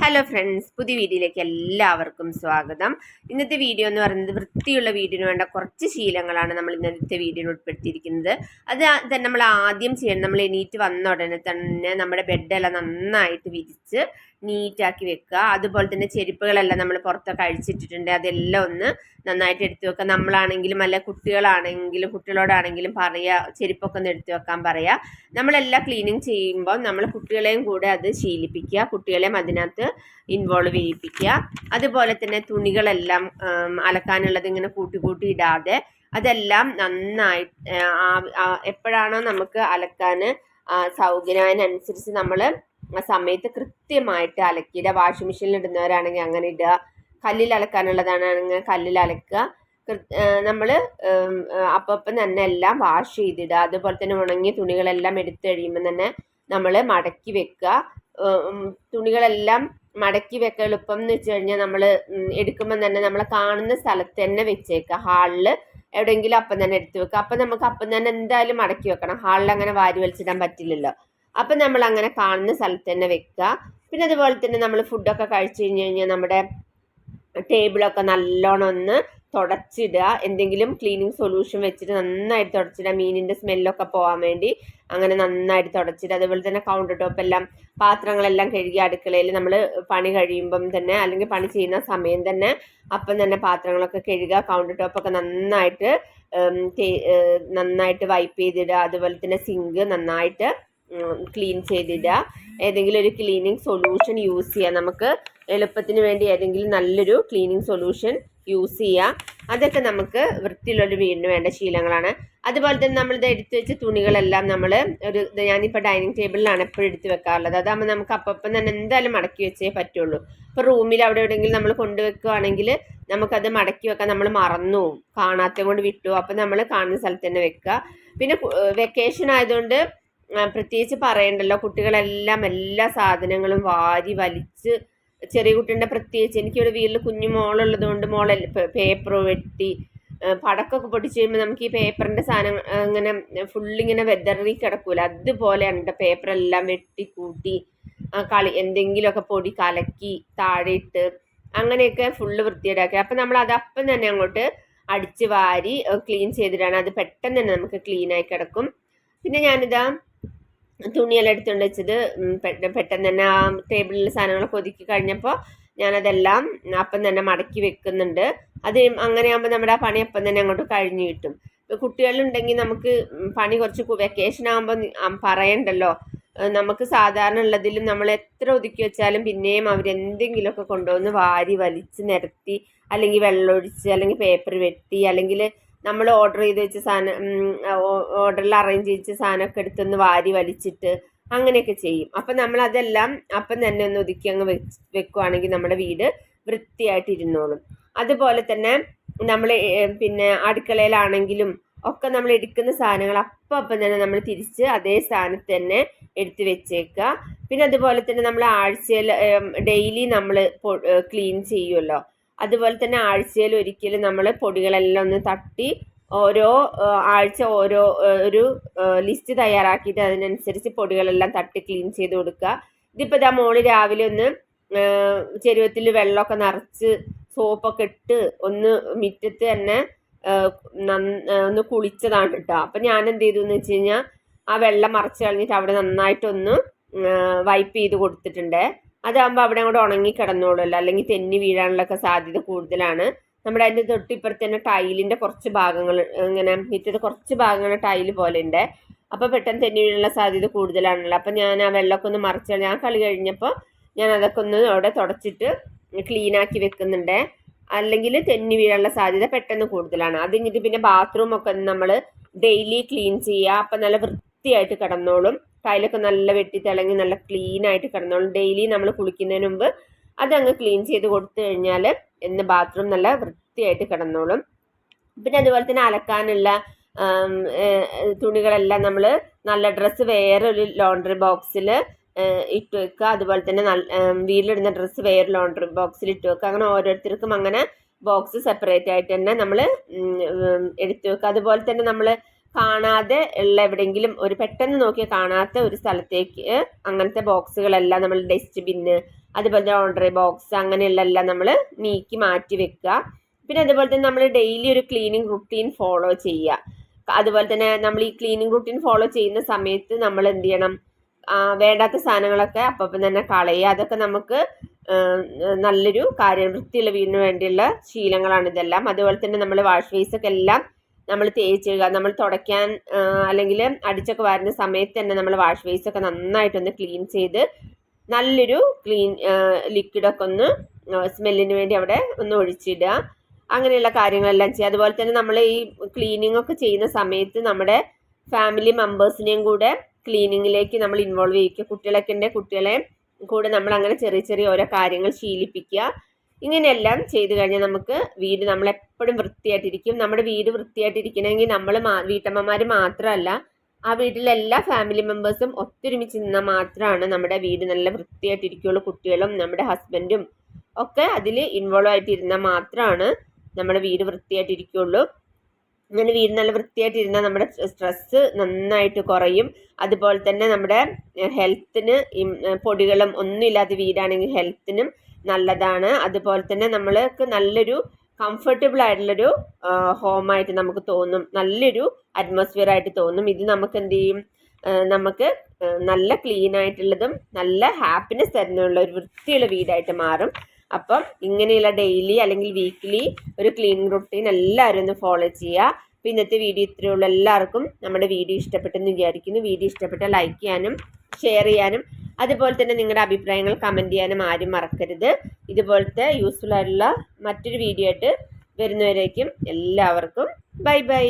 Hello friends പുതിയ വീഡിയോയിലേക്ക് എല്ലാവർക്കും സ്വാഗതം. ഇന്നത്തെ വീഡിയോ എന്ന് പറയുന്നത് വൃത്തിയുള്ള വീടിന് വേണ്ട കുറച്ച് ശീലങ്ങളാണ് നമ്മൾ ഇന്നത്തെ വീഡിയോയിൽ ഉൾപ്പെടുത്തിയിരിക്കുന്നത്. അത് തന്നെ നമ്മൾ ആദ്യം ചെയ്യണം. നമ്മൾ എണീറ്റ് വന്ന ഉടനെ തന്നെ നമ്മുടെ ബെഡെല്ലാം നന്നായിട്ട് വിരിച്ച് നീറ്റാക്കി വെക്കുക. അതുപോലെ തന്നെ ചെരുപ്പുകളെല്ലാം നമ്മൾ പുറത്തൊക്കെ അഴിച്ചിട്ടിട്ടുണ്ട്. അതെല്ലാം ഒന്ന് നന്നായിട്ട് എടുത്തു വെക്കുക. നമ്മളാണെങ്കിലും അല്ല കുട്ടികളാണെങ്കിലും കുട്ടികളോടാണെങ്കിലും പറയുക. ചെരുപ്പൊക്കെ ഒന്ന് എടുത്തു വെക്കാൻ പറയുക. നമ്മളെല്ലാം ക്ലീനിങ് ചെയ്യുമ്പോൾ നമ്മൾ കുട്ടികളെയും കൂടെ അത് ശീലിപ്പിക്കുക. കുട്ടികളെയും അതിനകത്ത് ഇൻവോൾവ് ചെയ്യിപ്പിക്കുക. അതുപോലെ തന്നെ തുണികളെല്ലാം അലക്കാനുള്ളത് ഇങ്ങനെ കൂട്ടി കൂട്ടി ഇടാതെ അതെല്ലാം നന്നായി എപ്പോഴാണോ നമുക്ക് അലക്കാൻ സൗകര്യത്തിനനുസരിച്ച് നമ്മൾ ആ സമയത്ത് കൃത്യമായിട്ട് അലക്കിയിടുക. വാഷിംഗ് മെഷീനിൽ ഇടുന്നവരാണെങ്കിൽ അങ്ങനെ ഇടുക. കല്ലിൽ അലക്കാനുള്ളതാണെങ്കിൽ കല്ലിൽ അലക്കുക. നമ്മൾ അപ്പം തന്നെ എല്ലാം വാഷ് ചെയ്തിടുക. അതുപോലെ തന്നെ ഉണങ്ങിയ തുണികളെല്ലാം എടുത്തു കഴിയുമ്പോൾ തന്നെ നമ്മൾ മടക്കി വെക്കുക. തുണികളെല്ലാം മടക്കി വെക്കാൻ എളുപ്പം എന്ന് വെച്ച് കഴിഞ്ഞാൽ നമ്മൾ എടുക്കുമ്പോൾ തന്നെ നമ്മൾ കാണുന്ന സ്ഥലത്ത് തന്നെ വെച്ചേക്കുക. ഹാളിൽ എവിടെയെങ്കിലും അപ്പം തന്നെ എടുത്തു വെക്കുക. അപ്പം നമുക്ക് അപ്പം തന്നെ എന്തായാലും മടക്കി വെക്കണം. ഹാളിൽ അങ്ങനെ വാരി വലിച്ചിടാൻ പറ്റില്ലല്ലോ. അപ്പം നമ്മൾ അങ്ങനെ കാണുന്ന സ്ഥലത്ത് തന്നെ വെക്കുക. പിന്നെ അതുപോലെ തന്നെ നമ്മൾ ഫുഡൊക്കെ കഴിച്ചു കഴിഞ്ഞ് കഴിഞ്ഞാൽ നമ്മുടെ ടേബിളൊക്കെ നല്ലോണം ഒന്ന് തുടച്ചിടുക. എന്തെങ്കിലും ക്ലീനിങ് സൊല്യൂഷൻ വെച്ചിട്ട് നന്നായിട്ട് തുടച്ചിടുക. മീനിന്റെ സ്മെല്ലൊക്കെ പോകാൻ വേണ്ടി അങ്ങനെ നന്നായിട്ട് തുടച്ചിടുക. അതുപോലെ തന്നെ കൗണ്ടർ ടോപ്പ് എല്ലാം പാത്രങ്ങളെല്ലാം കഴുകി അടുക്കളയിൽ നമ്മൾ പണി കഴിയുമ്പം തന്നെ അല്ലെങ്കിൽ പണി ചെയ്യുന്ന സമയം തന്നെ അപ്പം തന്നെ പാത്രങ്ങളൊക്കെ കഴുകുക. കൗണ്ടർ ടോപ്പൊക്കെ നന്നായിട്ട് നന്നായിട്ട് വൈപ്പ് ചെയ്തിടുക. അതുപോലെ തന്നെ സിങ്ക് നന്നായിട്ട് ക്ലീൻ ചെയ്തിടുക. ഏതെങ്കിലും ഒരു ക്ലീനിങ് സൊല്യൂഷൻ യൂസ് ചെയ്യുക നമുക്ക് എളുപ്പത്തിന് വേണ്ടി ഏതെങ്കിലും നല്ലൊരു ക്ലീനിങ് സൊല്യൂഷൻ യൂസ് ചെയ്യുക അതൊക്കെ നമുക്ക് വൃത്തിയുള്ളൊരു വീടിന് വേണ്ട ശീലങ്ങളാണ്. അതുപോലെ തന്നെ നമ്മളിത് എടുത്തു വെച്ച തുണികളെല്ലാം നമ്മൾ ഒരു ഞാനിപ്പോൾ ഡൈനിങ് ടേബിളിലാണ് എപ്പോഴും എടുത്ത് വെക്കാറുള്ളത്. അതാകുമ്പോൾ നമുക്ക് അപ്പം തന്നെ എന്തായാലും മടക്കി വെച്ചേ പറ്റുള്ളൂ. ഇപ്പോൾ റൂമിൽ അവിടെ എവിടെയെങ്കിലും നമ്മൾ കൊണ്ടുവെക്കുകയാണെങ്കിൽ നമുക്കത് മടക്കി വെക്കാൻ നമ്മൾ മറന്നു കാണാത്ത കൊണ്ട് വിട്ടു അപ്പം നമ്മൾ കാണുന്ന സ്ഥലത്ത് തന്നെ വെക്കുക. പിന്നെ വെക്കേഷൻ ആയതുകൊണ്ട് പ്രത്യേകിച്ച് പറയണ്ടല്ലോ കുട്ടികളെല്ലാം എല്ലാ സാധനങ്ങളും വാരി വലിച്ച് ചെറിയ കുട്ടീന്റെ പ്രത്യേകിച്ച് എനിക്കിവിടെ വീട്ടിൽ കുഞ്ഞു മോളുള്ളത് കൊണ്ട് മോളെ പേപ്പർ വെട്ടി പടക്കമൊക്കെ പൊട്ടിച്ച് കഴിയുമ്പോൾ നമുക്ക് ഈ പേപ്പറിന്റെ സാധനം ഇങ്ങനെ ഫുള്ളിങ്ങനെ വെതറി കിടക്കൂല. അതുപോലെയാണ് കേട്ടോ പേപ്പറെല്ലാം വെട്ടി കൂട്ടി കളി എന്തെങ്കിലുമൊക്കെ പൊടി കലക്കി താഴെ ഇട്ട് അങ്ങനെയൊക്കെ ഫുള്ള് വൃത്തിയേടാക്കി അപ്പം നമ്മൾ അത് അപ്പം തന്നെ അങ്ങോട്ട് അടിച്ച് വാരി ക്ലീൻ ചെയ്തിട്ടാണ് അത് പെട്ടെന്ന് തന്നെ നമുക്ക് ക്ലീനായി കിടക്കും. പിന്നെ ഞാനിതാ തുണിയെല്ലാം എടുത്തുകൊണ്ട് വെച്ചത് പെട്ടെന്ന് തന്നെ ആ ടേബിളിൽ സാധനങ്ങളൊക്കെ ഒതുക്കി കഴിഞ്ഞപ്പോൾ ഞാനതെല്ലാം അപ്പം തന്നെ മടക്കി വെക്കുന്നുണ്ട്. അത് അങ്ങനെയാകുമ്പോൾ നമ്മുടെ ആ പണി അപ്പം തന്നെ അങ്ങോട്ട് കഴിഞ്ഞു കിട്ടും. ഇപ്പോൾ കുട്ടികളുണ്ടെങ്കിൽ നമുക്ക് പണി കുറച്ച് വെക്കേഷൻ ആകുമ്പോൾ പറയണ്ടല്ലോ. നമുക്ക് സാധാരണ ഉള്ളതിലും നമ്മൾ എത്ര ഒതുക്കി വെച്ചാലും പിന്നെയും അവരെന്തെങ്കിലുമൊക്കെ കൊണ്ടുവന്ന് വാരി വലിച്ച് നിരത്തി അല്ലെങ്കിൽ വെള്ളമൊഴിച്ച് അല്ലെങ്കിൽ പേപ്പർ വെട്ടി അല്ലെങ്കിൽ നമ്മൾ ഓർഡർ ചെയ്ത് വെച്ച സാധനം ഓർഡറിൽ അറേഞ്ച് ചെയ്ത സാധനമൊക്കെ എടുത്തൊന്ന് വാരി വലിച്ചിട്ട് അങ്ങനെയൊക്കെ ചെയ്യും. അപ്പം നമ്മൾ അതെല്ലാം അപ്പം തന്നെ ഒന്ന് ഒതുക്കി അങ്ങ് വെച്ച് വെക്കുവാണെങ്കിൽ നമ്മുടെ വീട് വൃത്തിയായിട്ട് ഇരുന്നോളും. അതുപോലെ തന്നെ നമ്മൾ പിന്നെ അടുക്കളയിലാണെങ്കിലും ഒക്കെ നമ്മൾ എടുക്കുന്ന സാധനങ്ങൾ അപ്പം അപ്പം തന്നെ നമ്മൾ തിരിച്ച് അതേ സ്ഥാനത്ത് തന്നെ എടുത്ത് വെച്ചേക്കുക. പിന്നെ അതുപോലെ തന്നെ നമ്മൾ ആഴ്ചയിൽ ഡെയിലി നമ്മൾ ക്ലീൻ ചെയ്യുമല്ലോ അതുപോലെ തന്നെ ആഴ്ചയിൽ ഒരിക്കൽ നമ്മൾ പൊടികളെല്ലാം ഒന്ന് തട്ടി ഓരോ ആഴ്ച ഓരോ ഒരു ലിസ്റ്റ് തയ്യാറാക്കിയിട്ട് അതിനനുസരിച്ച് പൊടികളെല്ലാം തട്ടി ക്ലീൻ ചെയ്ത് കൊടുക്കുക. ഇതിപ്പോൾ ഇതാ മോൾ രാവിലെ ഒന്ന് ചെരുവത്തിൽ വെള്ളമൊക്കെ നിറച്ച് സോപ്പൊക്കെ ഇട്ട് ഒന്ന് മിറ്റത്ത് തന്നെ ഒന്ന് കുളിച്ചതാണ് കേട്ടോ. അപ്പം ഞാൻ എന്ത് ചെയ്തു എന്ന് വെച്ച് കഴിഞ്ഞാൽ ആ വെള്ളം മറച്ച് കളഞ്ഞിട്ട് അവിടെ നന്നായിട്ടൊന്ന് വൈപ്പ് ചെയ്ത് കൊടുത്തിട്ടുണ്ട്. അതാകുമ്പോൾ അവിടെ അങ്ങോട്ട് ഉണങ്ങി കിടന്നോളൂല്ലോ അല്ലെങ്കിൽ തെന്നി വീഴാനുള്ളൊക്കെ സാധ്യത കൂടുതലാണ്. നമ്മുടെ അതിന്റെ തൊട്ടിപ്പുറത്ത് തന്നെ ടൈലിന്റെ കുറച്ച് ഭാഗങ്ങൾ ഇങ്ങനെ മിറ്റത്ത് കുറച്ച് ഭാഗങ്ങൾ ടൈൽ പോലെ ഉണ്ട്. അപ്പോൾ പെട്ടെന്ന് തെന്നി വീഴാനുള്ള സാധ്യത കൂടുതലാണല്ലോ. അപ്പോൾ ഞാൻ ആ വെള്ളമൊക്കെ ഒന്ന് മറിച്ച് ഞാൻ കളി കഴിഞ്ഞപ്പോൾ ഞാൻ അതൊക്കെ ഒന്ന് അവിടെ തുടച്ചിട്ട് ക്ലീനാക്കി വെക്കുന്നുണ്ട്. അല്ലെങ്കിൽ തെന്നി വീഴാനുള്ള സാധ്യത പെട്ടെന്ന് കൂടുതലാണ്. അത് കഴിഞ്ഞിട്ട് പിന്നെ ബാത്റൂമൊക്കെ നമ്മൾ ഡെയിലി ക്ലീൻ ചെയ്യുക. അപ്പം നല്ല വൃത്തിയായിട്ട് കിടന്നോളും. ടൈലൊക്കെ നല്ല വെട്ടി തിളങ്ങി നല്ല ക്ലീൻ ആയിട്ട് കിടന്നോളും. ഡെയിലി നമ്മൾ കുളിക്കുന്നതിന് മുമ്പ് അതങ്ങ് ക്ലീൻ ചെയ്ത് കൊടുത്തു കഴിഞ്ഞാൽ എന്ന് ബാത്റൂം നല്ല വൃത്തിയായിട്ട് കിടന്നോളും. പിന്നെ അതുപോലെ തന്നെ അലക്കാനുള്ള തുണികളെല്ലാം നമ്മൾ നല്ല ഡ്രസ്സ് വേറെ ഒരു ലോണ്ടറി ബോക്സിൽ ഇട്ട് വെക്കുക. അതുപോലെ തന്നെ നല്ല വീട്ടിലിടുന്ന ഡ്രസ്സ് വേറെ ലോണ്ടറി ബോക്സിൽ ഇട്ട് വെക്കുക. അങ്ങനെ ഓരോരുത്തർക്കും അങ്ങനെ ബോക്സ് സെപ്പറേറ്റ് ആയിട്ട് തന്നെ നമ്മൾ എടുത്തു വെക്കുക. അതുപോലെ തന്നെ നമ്മൾ കാണാതെ ഉള്ള എവിടെയെങ്കിലും ഒരു പെട്ടെന്ന് നോക്കിയാൽ കാണാത്ത ഒരു സ്ഥലത്തേക്ക് അങ്ങനത്തെ ബോക്സുകളെല്ലാം നമ്മൾ ഡസ്റ്റ് ബിന്ന് അതുപോലെ ഓർഡർ ബോക്സ് അങ്ങനെയുള്ള എല്ലാം നമ്മൾ നീക്കി മാറ്റി വെക്കുക. പിന്നെ അതുപോലെ തന്നെ നമ്മൾ ഡെയിലി ഒരു ക്ലീനിങ് റുട്ടീൻ ഫോളോ ചെയ്യുക. അതുപോലെ തന്നെ നമ്മൾ ഈ ക്ലീനിങ് റുട്ടീൻ ഫോളോ ചെയ്യുന്ന സമയത്ത് നമ്മൾ എന്ത് ചെയ്യണം? വേണ്ടാത്ത സാധനങ്ങളൊക്കെ അപ്പം തന്നെ കളയുക. അതൊക്കെ നമുക്ക് നല്ലൊരു കാര്യം വൃത്തിയുള്ള വീടിന് വേണ്ടിയുള്ള ശീലങ്ങളാണ് ഇതെല്ലാം. അതുപോലെ തന്നെ നമ്മൾ വാഷ് ബേസൊക്കെ എല്ലാം നമ്മൾ തേച്ചിടുക നമ്മൾ തുടയ്ക്കാൻ അല്ലെങ്കിൽ അടിച്ചൊക്കെ വരുന്ന സമയത്ത് തന്നെ നമ്മൾ വാഷ് ബേസ് ഒക്കെ നന്നായിട്ടൊന്ന് ക്ലീൻ ചെയ്ത് നല്ലൊരു ക്ലീൻ ലിക്വിഡൊക്കെ ഒന്ന് സ്മെല്ലിന് വേണ്ടി അവിടെ ഒന്ന് ഒഴിച്ചിടുക. അങ്ങനെയുള്ള കാര്യങ്ങളെല്ലാം ചെയ്യുക. അതുപോലെ തന്നെ നമ്മൾ ഈ ക്ലീനിങ് ഒക്കെ ചെയ്യുന്ന സമയത്ത് നമ്മുടെ ഫാമിലി മെമ്പേഴ്സിനെയും കൂടെ ക്ലീനിങ്ങിലേക്ക് നമ്മൾ ഇൻവോൾവ് ചെയ്യിക്കുക കുട്ടികളൊക്കെ ഉണ്ടെങ്കിൽ കുട്ടികളെ കൂടെ നമ്മൾ അങ്ങനെ ചെറിയ ചെറിയ ഓരോ കാര്യങ്ങൾ ശീലിപ്പിക്കുക. ഇങ്ങനെയെല്ലാം ചെയ്തു കഴിഞ്ഞാൽ നമുക്ക് വീട് നമ്മളെപ്പോഴും വൃത്തിയായിട്ടിരിക്കും. നമ്മുടെ വീട് വൃത്തിയായിട്ടിരിക്കണമെങ്കിൽ നമ്മൾ വീട്ടമ്മമാർ മാത്രമല്ല ആ വീട്ടിലെ എല്ലാ ഫാമിലി മെമ്പേഴ്സും ഒത്തൊരുമിച്ച് നിന്നാൽ മാത്രമാണ് നമ്മുടെ വീട് നല്ല വൃത്തിയായിട്ടിരിക്കുള്ളൂ കുട്ടികളും നമ്മുടെ ഹസ്ബൻഡും ഒക്കെ അതിൽ ഇൻവോൾവ് ആയിട്ടിരുന്നാൽ മാത്രമാണ് നമ്മുടെ വീട് വൃത്തിയായിട്ടിരിക്കുള്ളൂ അങ്ങനെ വീട് നല്ല വൃത്തിയായിട്ടിരുന്നാൽ നമ്മുടെ സ്ട്രെസ്സ് നന്നായിട്ട് കുറയും. അതുപോലെ തന്നെ നമ്മുടെ ഹെൽത്തിന് പൊടികളും ഒന്നും ഇല്ലാത്ത വീടാണെങ്കിൽ ഹെൽത്തിനും നല്ലതാണ്. അതുപോലെ തന്നെ നമ്മൾക്ക് നല്ലൊരു കംഫർട്ടബിൾ ആയിട്ടുള്ളൊരു ഹോമായിട്ട് നമുക്ക് തോന്നും. നല്ലൊരു അറ്റ്മോസ്ഫിയർ ആയിട്ട് തോന്നും. ഇത് നമുക്ക് എന്ത് ചെയ്യും? നമുക്ക് നല്ല ക്ലീൻ ആയിട്ടുള്ളതും നല്ല ഹാപ്പിനെസ് തരുന്നുള്ള ഒരു വൃത്തിയുള്ള വീടായിട്ട് മാറും. അപ്പം ഇങ്ങനെയുള്ള ഡെയിലി അല്ലെങ്കിൽ വീക്ക്ലി ഒരു ക്ലീൻ റുട്ടീൻ എല്ലാവരും ഒന്ന് ഫോളോ ചെയ്യുക. അപ്പോൾ ഇന്നത്തെ വീഡിയോ ഇത്രയേ ഉള്ളൂ. എല്ലാവർക്കും നമ്മുടെ വീഡിയോ ഇഷ്ടപ്പെട്ടെന്ന് വിചാരിക്കുന്നു. വീഡിയോ ഇഷ്ടപ്പെട്ട ലൈക്ക് ചെയ്യാനും ഷെയർ ചെയ്യാനും അതുപോലെ തന്നെ നിങ്ങളുടെ അഭിപ്രായങ്ങൾ കമന്റ് ചെയ്യാനും ആരും മറക്കരുത്. ഇതുപോലത്തെ യൂസ്ഫുൾ ആയിട്ടുള്ള മറ്റൊരു വീഡിയോ ആയിട്ട് വരുന്നവരേക്കും എല്ലാവർക്കും ബൈ ബൈ